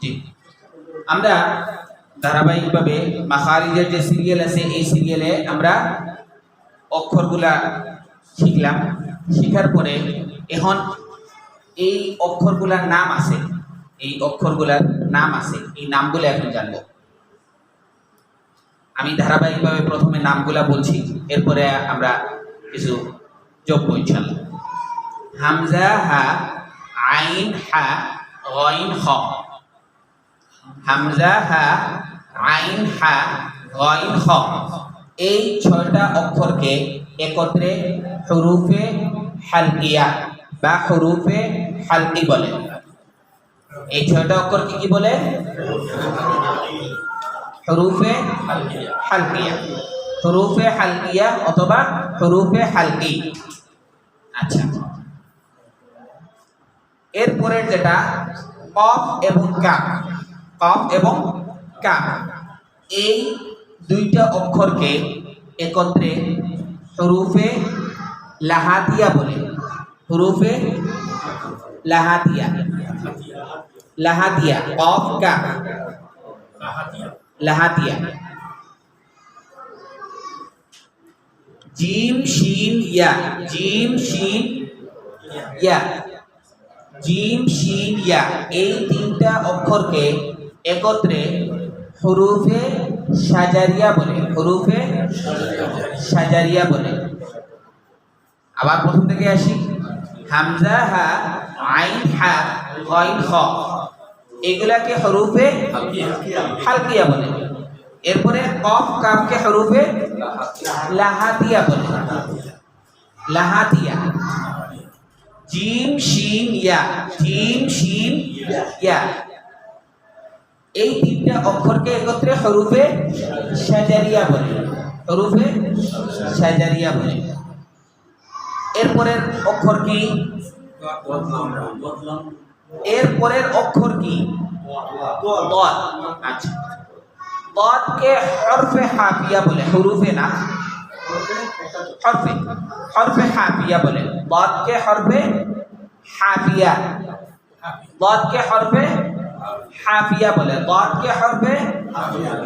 জি। আমরা ধারাবাহিকভাবে মাখারিজের যে সিরিয়াল আছে, এই সিরিয়ালে আমরা অক্ষরগুলা শিখলাম। শিখার পরে এখন এই অক্ষরগুলার নাম আছে, এই অক্ষরগুলার নাম আছে, এই নামগুলো এখন জানব। আমি ধারাবাহিকভাবে প্রথমে নামগুলা বলছি, এরপরে আমরা কিছু যোগ্য ইনশাল্লাহ হামজা হা আইন হা, গইন খ হামজা হা, আইন হা, গইন খ এই ছয়টা অক্ষরকে একত্রে হরুফে হালকিয়া বা হরুফে হালকি বলে। এই ছয়টা অক্ষরকে কি বলে? হরুফে হালকিয়া। হরুফে হালকিয়া অথবা হরুফে হালকি। আচ্ছা। এরপরের যেটা কফ এবং কাপ। কফ এবং কাপ। এই দুইটা অক্ষরকে একত্রে হরুফে লাহাতিয়া বলে। হরুফে লাহাতিয়া। লাহাতিয়া, কফ, কাপ। লাহাতিয়া। জিম শিন ইয়া। জিম শিন ইয়া। জিম শিন ইয়া। এই তিনটা অক্ষরকে একত্রে হরুফে সাজারিয়া বলে। হরুফে সাজারিয়া বলে। আবার প্রথম থেকে আসি। হামজা, হা, আইন, হা গইন খ। এগুলাকে হরুফে হালকিয়া বলে। এরপরে কফ, কাফকে হরুফে লাহাতিয়া বলে। লাহাতিয়া। জিম শিন ইয়া, জিম শিন ইয়া। এই তিনটা অক্ষরকে একত্রে হরুফে সাজারিয়া বলে, হরুফে সাজারিয়া বলে। এরপরের অক্ষর কি? এরপরের অক্ষর কি? আচ্ছা। হরফে হাফিয়া বলে, হরুফে না? হরফে হরফে হাফিয়া বলে। দদকে হরফে হাফিয়া দদকে হরফে হাফিয়া বলে। দদকে হরফে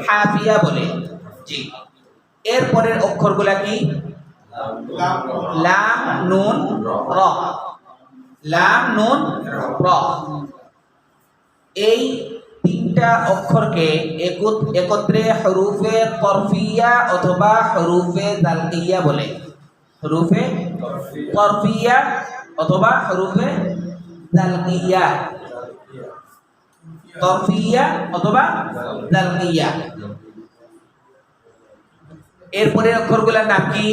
হাফিয়া বলে। জি। এরপরের অক্ষরগুলা কি? লাম, নুন, র। লাম, নুন, র। এই তিনটা অক্ষরকে একত- একত্রে হরুফে তরফিয়া অথবা হরুফে দালকিয়া বলে। হরুফে তরফিয়া অথবা হরুফে দালকিয়া। তরফিয়া অথবা দালকিয়া। এরপরে অক্ষরগুলোর নাম কি?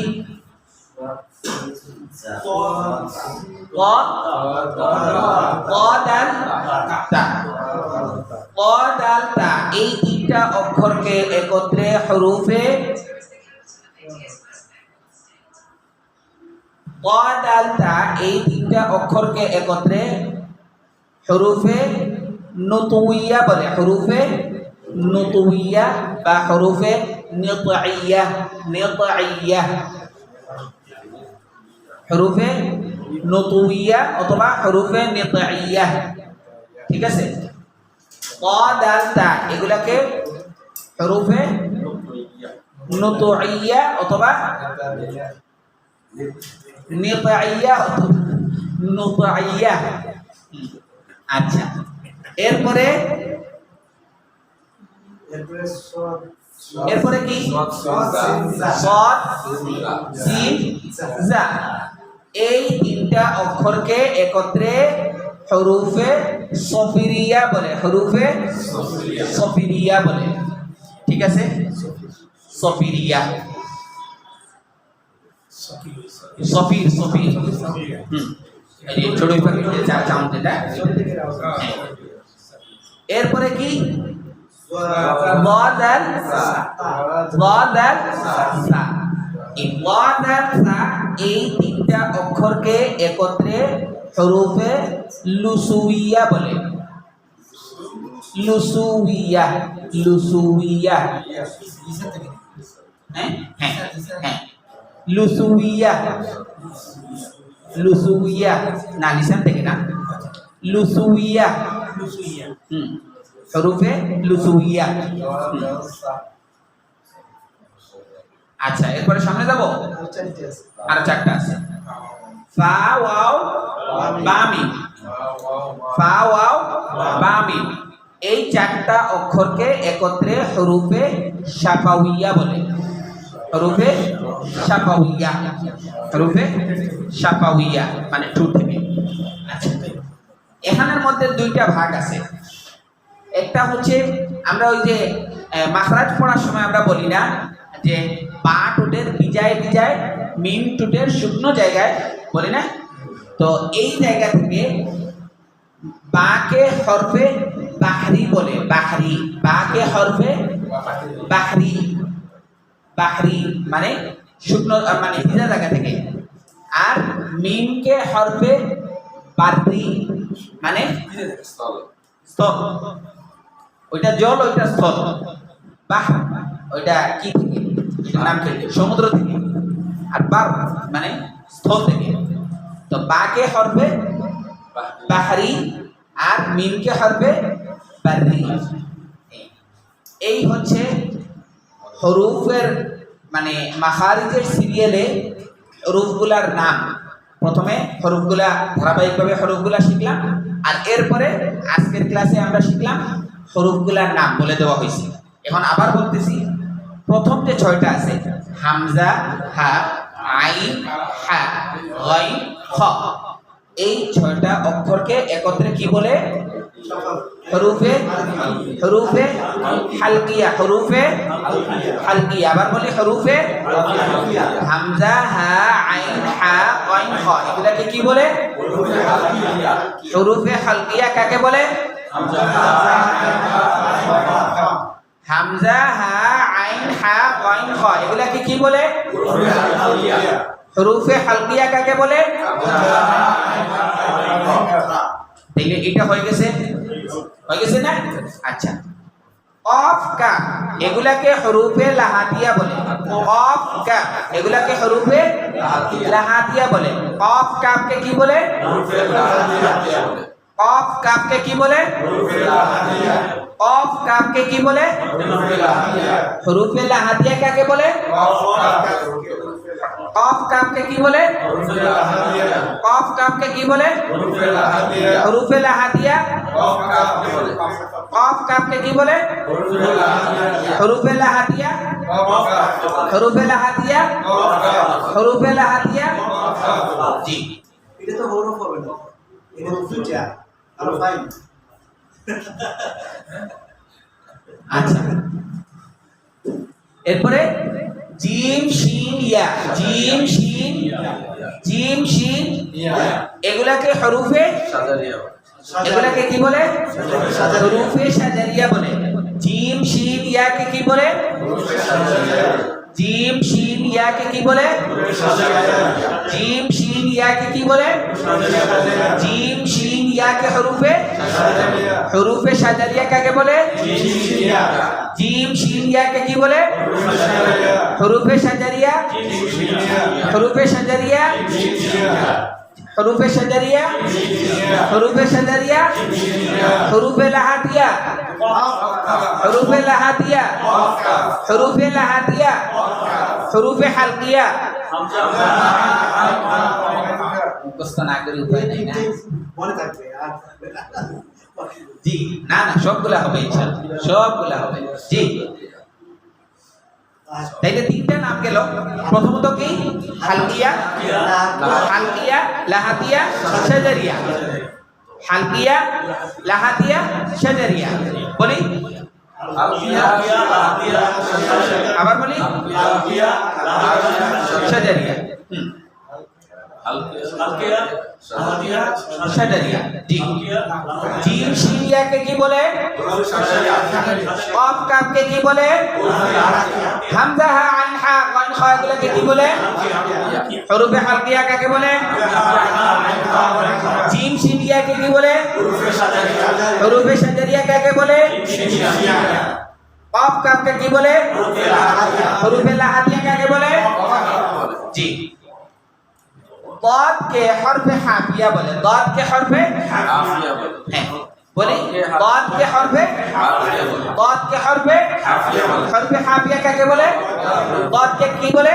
এই তিনটা অক্ষরকে একত্রে হরুফে ক দাল তা এই তিনটা অক্ষরকে একত্রে হরুফে নতুইয়া বলে, হরুফে নতুইয়া বা হরুফে নিতাইয়া নিতাইয়া হরুফে নতুইয়া অথবা হরুফে নিতাইয়া ঠিক আছে? ক দাল তা এগুলাকে হরুফে নতুইয়া অথবা আচ্ছা এরপরে? এরপরে কি? এই তিনটা অক্ষরকে একত্রে হরুফে সফিরিয়া বলে। হরুফে সফিরিয়া। বলে। ঠিক আছে? সফিরিয়া। সফির সফির। এরপরে কি? এই তিনটা অক্ষরকে একত্রে হরুফে লুসুইয়া বলে। লুসুইয়া লুসুইয়া। হ্যাঁ? হ্যাঁ। হ্যাঁ। লুসুইয়া লুসুইয়া না লিসান থেকে না লুসুইয়া হুম হরুফে লুসুইয়া। আচ্ছা এরপরে সামনে যাব আর চারটা আছে ফা ওয়াও বামি ফা ওয়াও বামি এই চারটা অক্ষরকে একত্রে হরুফে শাফাউইয়া বলে হরুফে শাফাউইয়া। হরুফে শাফাউইয়া মানে টু থেকে। আচ্ছা এখানের মধ্যে দুইটা ভাগ আছে। একটা হচ্ছে, আমরা ওই যে মাখরাজ পড়ার সময় আমরা বলি না, যে বা টুটের বিজায় বিজায়, মিম টুটের শুকনো জায়গায় বলি না? তো এই জায়গা থেকে বাকে হরফে বাহরি বলে বাহরি বাকে হরফে বাহরি বাহরি মানে শুকনো মানে ভিজা জায়গা থেকে। আর মিমকে হরফে বাররি মানে স্থল। ওইটা জল ওইটা স্থল। বাহ ওইটা কি থেকে? নাম থেকে সমুদ্র থেকে। আর বার মানে স্থল থেকে। তো বাকে হরবে বাহারি আর মিমকে হরবে বাররি এই হচ্ছে হরুফের মানে মাখারিজের সিরিয়ালে হরুফগুলার নাম। প্রথমে হরুফগুলা, ধারাবাহিকভাবে হরুফগুলা শিখলাম, আর এরপরে আজকের ক্লাসে আমরা শিখলাম হরুফগুলার নাম বলে দেওয়া হয়েছে। এখন আবার বলতেছি প্রথম যে ছয়টা আছে, হামজা, হা আই হা গইন খ। এই ছয়টা অক্ষরকে একত্রে কি বলে? হরুফে হরুফে হালকিয়া হরুফে হালকিয়া। আবার বলি হরুফে হামজা, হা, আইন, হা কইন খ এগুলাকে কি বলে? হরুফে হালকিয়া কাকে বলে? হামজা, হা, আইন, হা কইন খ এগুলাকে কি বলে? হরুফে হালকিয়া কাকে বলে? এটা হয়ে গেছে হয়ে গেছে না আচ্ছা অফ কা এগুলাকে হরুপে লাহাতিয়া বলে। অফ কা এগুলাকে হরুপে লাহাতিয়া বলে। অফ কাপকে কি বলে? অফ কাপকে কি বলে? অফ কাপকে কি বলে? হরুপে লাহাতিয়া কাকে বলে? অফ কাপকে কি বলে? অফ কাপকে কি বলে? হরুফে লাহাতিয়া অফ কাপকে কি বলে? হরুফে লাহাতিয়া হরুফে লাহাতিয়া হরুফে লাহাতিয়া জি। এটা তো হরফ হবে না। এটা দুইটা। আরও ফাইন আচ্ছা। এরপরে জিম শিন ইয়া। জিম শিন জিম শিন এগুলাকে হরুফে এগুলাকে কি বলে? হরুফে সাজারিয়া বলে। জিম শিন ইয়াকে কি বলে? জিম শিন ইয়াকে কি বলে? জিম শিন ইয়াকে কি বলে? জিম শিন ইয়াকে হরুফে হরুফে সাজারিয়া কাকে বলে জিম শিন ইয়াকে কি বলে হরুফে সাজারিয়া হরুফে সাজারিয়া হরুফে সাজারিয়া হরুফে সাজারিয়া হরুফে লাহাতিয়া হরুফে লাহাতিয়া হরুফে লাহাতিয়া হরুফে হালকিয়া। মুখস্থ না করে উপায় নেই না। জি, না না, সবগুলা হবে ইনশাআল্লাহ। সবগুলা হবে। জি। তাইলে তিনটা নাম গেল। প্রথমত কি? হালকিয়া হালকিয়া, লাহাতিয়া, শাজারিয়া। হালকিয়া, লাহাতিয়া, শাজারিয়া। বলি? আবার বলি শাজারিয়া কি বলে? কাপকে কি কি হরুফে হালকিয়া কাকে বলে? জিম কি বলে? হরুফে সাজারিয়া। কাকে বলে? কফ কাপকে কি বলে? হরুফে লাহাতিয়া কাকে বলে? জি। দাদ কে হরফে হাফিয়া বলে। দাদ কে হরফে হাফিয়া বলে। হ্যাঁ বলি। দাদ কে হরফে দাদ কে হরফে হরফে হাফিয়া কাকে বলে? দাদ কে কি বলে?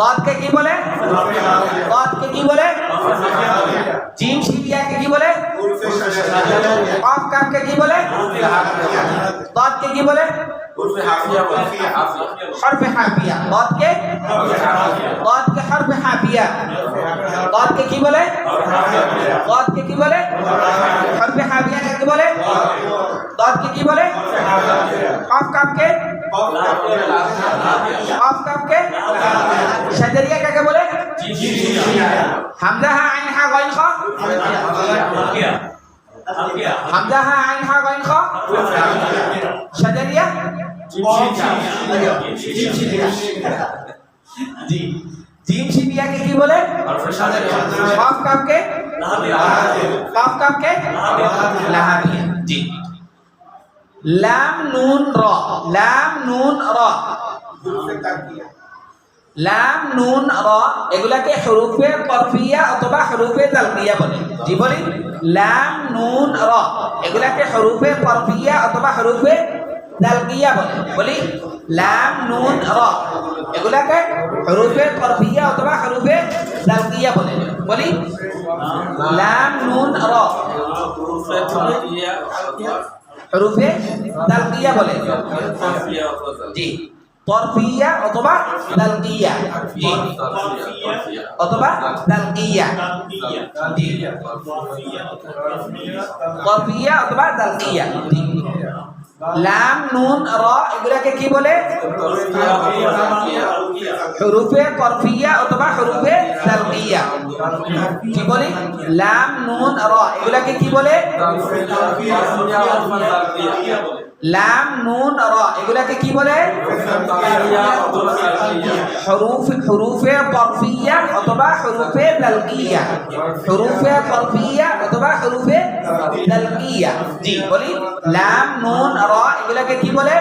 দাদ কে কি বলে? দাদ কে কি বলে? জিম শিবিয়া কে কি বলে? কফ কাফ কে কি বলে? দাদ কে কি বলে? উর্ফে হাফিয়া বলে। হাফিয়া। হরফে হাফিয়া। দাদ কে হরফে হাফিয়া বলে। কে হরফে হাফিয়া কাকে বলে? কে বলে? কাকে বলে? হা আইন হা খ হা আইন হা গাইন খ শাজরিয়া জি জিম শিবিয়া কে বলে? কফ কাফ কে? কফ কাফ কে? লাহাবিয়া জি। লাম নুন র। লাম নুন র। লাম নুন র এগুলাকে হরুফে করফিয়া অথবা হরুফে তালকিয়া বলে জি বলি লাম নুন র এগুলাকে হরুফে করফিয়া অথবা হরুফে তালকিয়া বলে বলি লাম নুন র এগুলাকে হরুফে করফিয়া অথবা হরুফে তালকিয়া বলে বলি লাম নুন র হরুফে তালকিয়া বলে জি। তরফিয়া অথবা তালকিয়া অথবা তালকিয়া তরফিয়া অথবা তালকিয়া লাম নুন র এগুলাকে কি বলে হরুফে তরফিয়া অথবা হরুফে তালকিয়া কি বলি লাম নুন র এগুলাকে কি বলে লাম নুন র এগুলাকে কি বলে? হরুফ হরুফে তরফিয়া অথবা হরুফে তালকিয়া হরুফে তরফিয়া অথবা হরুফে তালকিয়া জি বলি। লাম নুন র এগুলাকে কি বলে?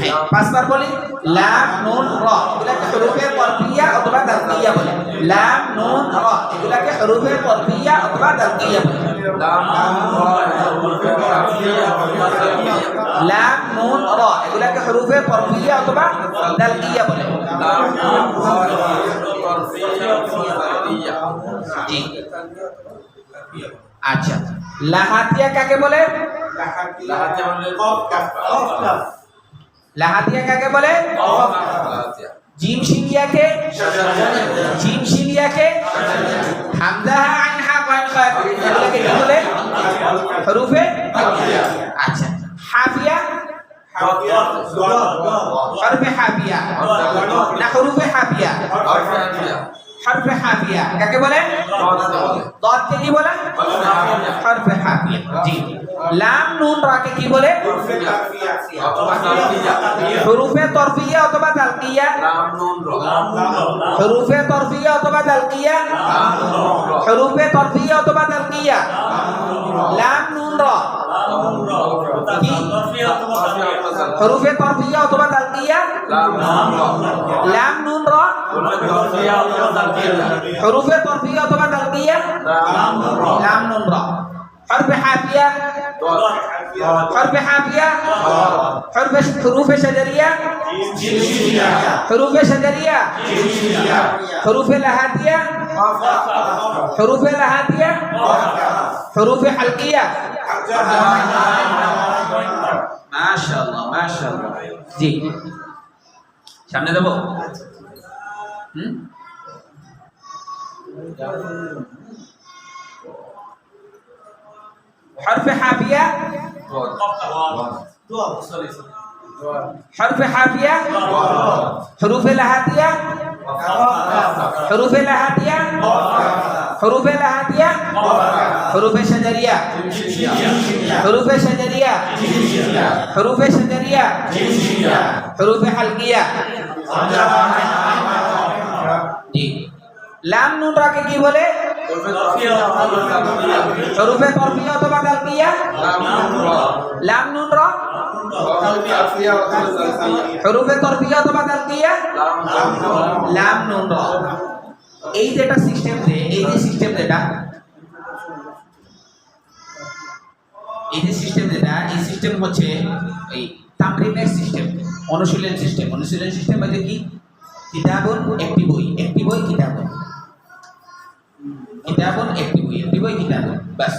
হ্যাঁ, পাঁচবার বলি। লাম নুন র এগুলাকে হরুফে তরফিয়া অথবা তালকিয়া বলে। লাম নুন র এগুলাকে হরুফে তরফিয়া অথবা তালকিয়া বলে। লাম নুন র এগুলাকে হরুফে তরফিয়া অথবা তালকিয়া বলে। আচ্ছা। লাহাতিয়া কাকে বলে? লাহাতিয়া কাকে বলে? জিম শিলিয়াকে জিম শিলিয়াকে হামজা আইন হা কয়েন কয়েন এগুলোকে কি বলে? হরুফে আচ্ছা হাফিয়া হরফে হাফিয়া না হরুফে হাফিয়া হরফে হাফিয়া কাকে বলে দত কে কি বলে হরফে হাফিয়া জি লাম নুন রা কি বলে হরুফে তরফিয়া অথবা তালকিয়া হরুফে তরফিয়া অথবা তালকিয়া হরুফে তরফিয়া অথবা তালকিয়া লাম নুন রা হরুফে তরফিয়া অথবা তালকিয়া লাম নুন রা হরুফে তরফিয়া অথবা তালকিয়া লাম নুন রা হরফে হাফিয়া হরফে হাফিয়া হরফে হরুফে শাজারিয়া হরুফে শাজারিয়া হরুফে লাহাদিয়া হরুফে লাহাদিয়া হরুফে হালকিয়া মাশাআল্লাহ মাশাআল্লাহ জি সামনে দেব হুম حرف حافية حرف حافية حروف لهاتية হরুফে লাহাতিয়া হরুফে লাহাতিয়া, হরুফে সাজারিয়া হরুফে সাজারিয়া হরুফে সাজারিয়া, হরুফে হালকিয়া। জি। লাম নুনটাকে কি বলে? হরুফে তরফিয়া অথবা কালকিয়া লাম নুন র হরুফে তরফিয়া অথবা তালকিয়া লাম নুন এই যেটা সিস্টেম যে এই যে সিস্টেম যেটা এই যে সিস্টেম যেটা এই সিস্টেম হচ্ছে এই তামরিনের সিস্টেম অনুশীলন সিস্টেম অনুশীলন সিস্টেম বলতে কি কিতাবুন একটি বই একটি বই কিতাবুন কিতাবুন একটি বই একটি বই কিতাবুন বাস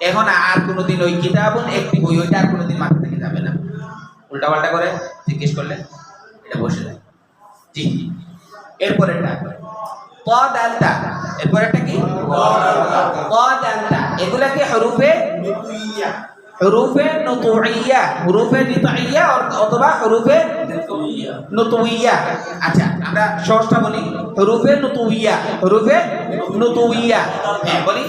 এখন আর কোনোদিন ওই কিতাব একটি বই ওইটা আর কোনোদিন মাথা থেকে যাবে না। উল্টা পাল্টা করে জিজ্ঞেস করলে এটা বসে যায়। জি। এরপরেরটা পদ আলতা এরপরেরটা কি? কদ আলতা এগুলাকে হরুফে হরুফে নতুইয়া হরুফে নিতাইয়া অথবা হরুফে নতুইয়া। আচ্ছা আমরা সহজটা বলি। হরুফে নতুইয়া হরুফে নতুইয়া। হ্যাঁ বলি।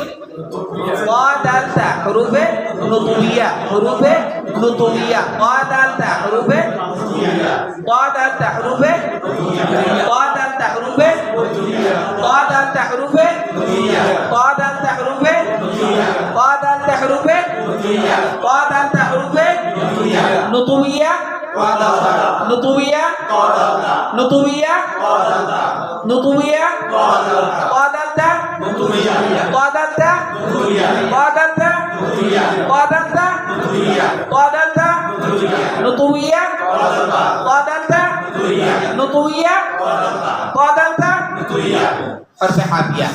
হরুফে নতুইয়া হরুফে নতুইয়া। অদালতা হরুফে অদালতা হরুফে অদালতা হরুফে অদালতা হরুফে অদালতা قاد أنت حروف نطوية نطوية نطوية نطوية قاد أنت قاد أنت قاد أنت قاد أنت قاد أنت نطوية قاد أنت نطوية قاد أنت harfi habiyah.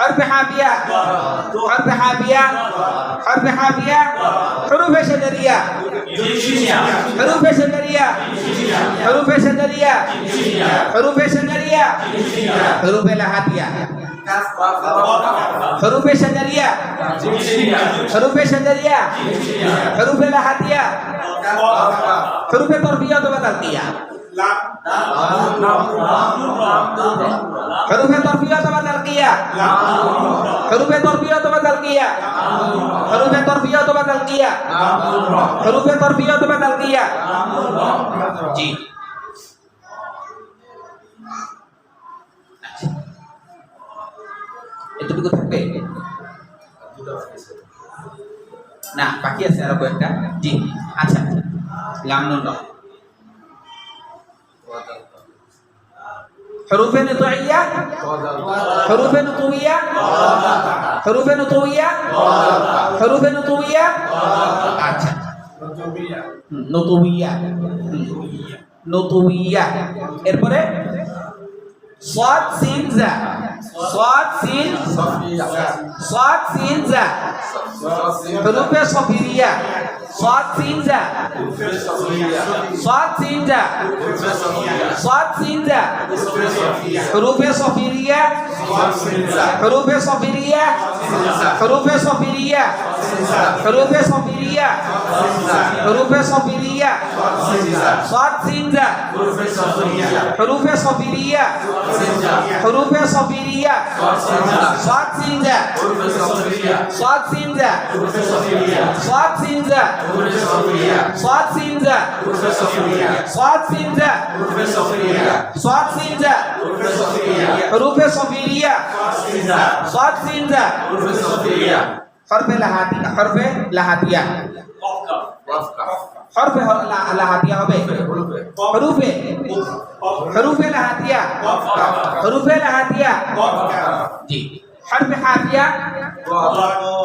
Harfi habiyah. Harfi habiyah. Harfi habiyah. Huruf syadariyah huruf syadariyah huruf syadariyah huruf syadariyah huruf lahatiyah huruf syadariyah huruf syadariyah huruf lahatiyah huruf tarfiyah atau talqiyah lam lam lam ji. Itu nah pakai ya saya rebutkan. ji asal lam nun আচ্ছা নতুবিয়া নতুবিয়া এরপরে সাদ scene জা সাদ scene সাদ scene জা হরুফে সফিরিয়া সাদ scene জা সাদ scene সাদ scene জা হরুফে সফিরিয়া হরুফে সফিরিয়া হরুফে সফিরিয়া হরুফে সফিরিয়া হরুফে সফিরিয়া সাদ scene জা হরুফে সফিরিয়া হরুফে সফিরিয়া সাদ scene জা সাদ scene জা সাদ scene জা সাদ সিন জা সাদ সিন জা সাদ সিন জা হরুফে সফিরিয়া সাদ সিন জা হরফে লাহাতিয়া হরফে লাহাতিয়া হরফে হ- লা- লাহাতিয়া হবে হরুফে হরুফে লাহাতিয়া হরুফে লাহাতিয়া জি হরফে হাফিয়া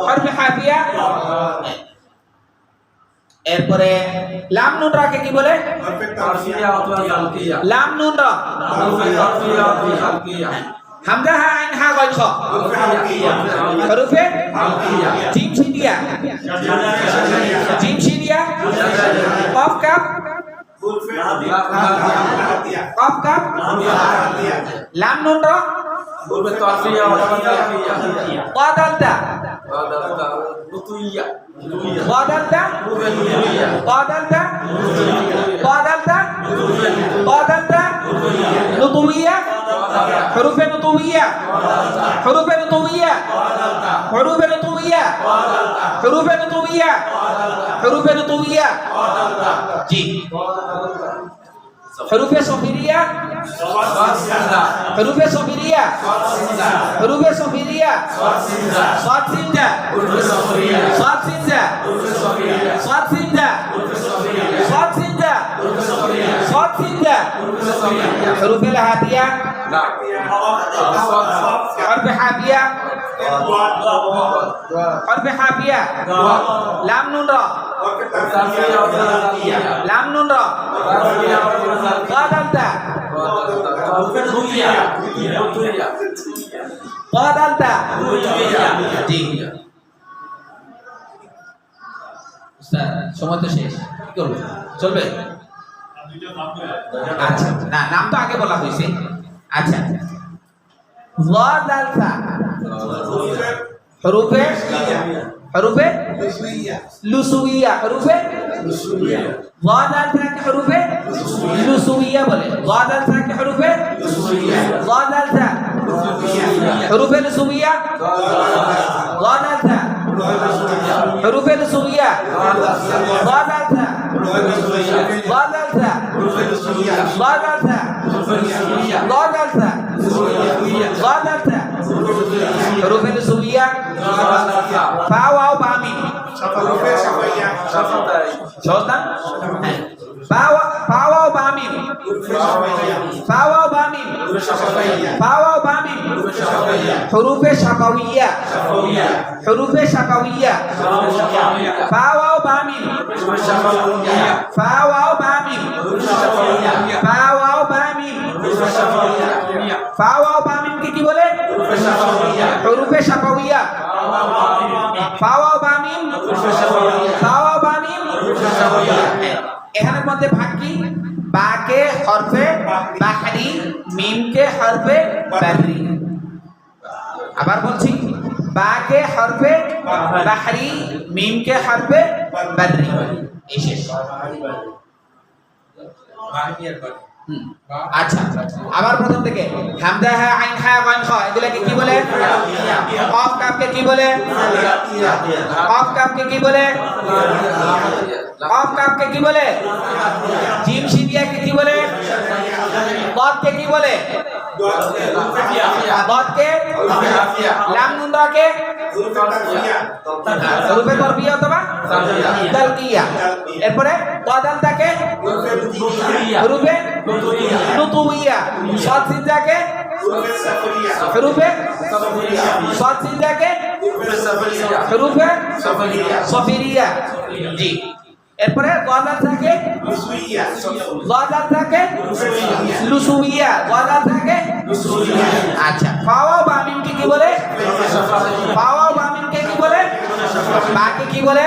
হরফে হাফিয়া এরপরে লাম নুন রাকে কি বলে? লাম নুন রা। হামজা হা আইন হা গয় খ হরফে জিম সিডিয়া জিম সিডিয়া কফ কাপ কফ কাপ লাম নুন র বলবে তাসিয়া বাদালতা বাদালতা মুতুইয়া বাদালতা বাদালতা حروف رطوبية حروف رطوبية حروف رطوبية حروف رطوبية جي. حروف صفرية حروف صفرية حروف صفرية صاد سندا صاد سندا صاد سندا صاد سندا صاد سندا حروف الهاتية. লাহাতিয়া حرف حافية حرف حافية لام نون را لام نون را قاد أنت قاد أنت জি স্যার সময় তো শেষ কি করবে চলবে আচ্ছা না নাম তো আগে বলা হয়েছে আচ্ছা দালসা হরুফে হরুফে লুসুইয়া হরুফে দালসাকে হরুফে লুসুইয়া বলে দালসাকে হরুফে দালসা হরুফে লুসুইয়া দালসা حروف السورية ما قالتها ما قالتها ما قالتها ما قالتها ما قالتها حروف السورية فا واو بامي شوطان فا واو بامي ফা ওয়া- ফা ওয়াও বা মিম ফা ওয়াও বা মিম ফা ওয়াও বা মিম হুরুফে শাকাওয়িয়া হুরুফে শাকাওয়িয়া ফা ওয়াও বা মিম ফা ওয়াও বা মিম ফা ওয়াও বা মিম ফা ওয়াও বা মিম কে বলে হুরুফে মিম এখানের মধ্যে ভাগ কি? বাকে হরফে বাহারি, মিমকে হরফে বাররি আবার বলছি, বাকে হরফে বাহারি, মিমকে হরফে বাররি এই শেষ। আচ্ছা আবার প্রথম থেকে। হামজা হা আইন হা গান খ এগুলাকে কি বলে? অফ কাপকে কি বলে? অফ কাপকে কি বলে? অফ কাপকে কি বলে? জিম শিদিয়াকে কি বলে? পদকে কি বলে? দতকে লাম নুনরাকে রূপে তরবিয়া অথবা তালকিয়া এরপরে দাদালতাকে রূপে রূপে সাত সিদ্ধাকে রূপে সফিরিয়া জি এরপরে গদাল থাকে গদাল থাকে লুসুইয়া। গদাল থাকে আচ্ছা ফাওয়া বামিনকে কি বলে? ফাওয়া বামিনকে কি বলে? বাকে কি বলে?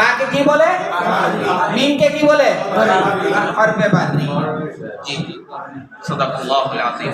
বাকে কি বলে? মিমকে কি বলে? হরফে বাদরি। জি। সাদাকাল্লাহুল আযীম।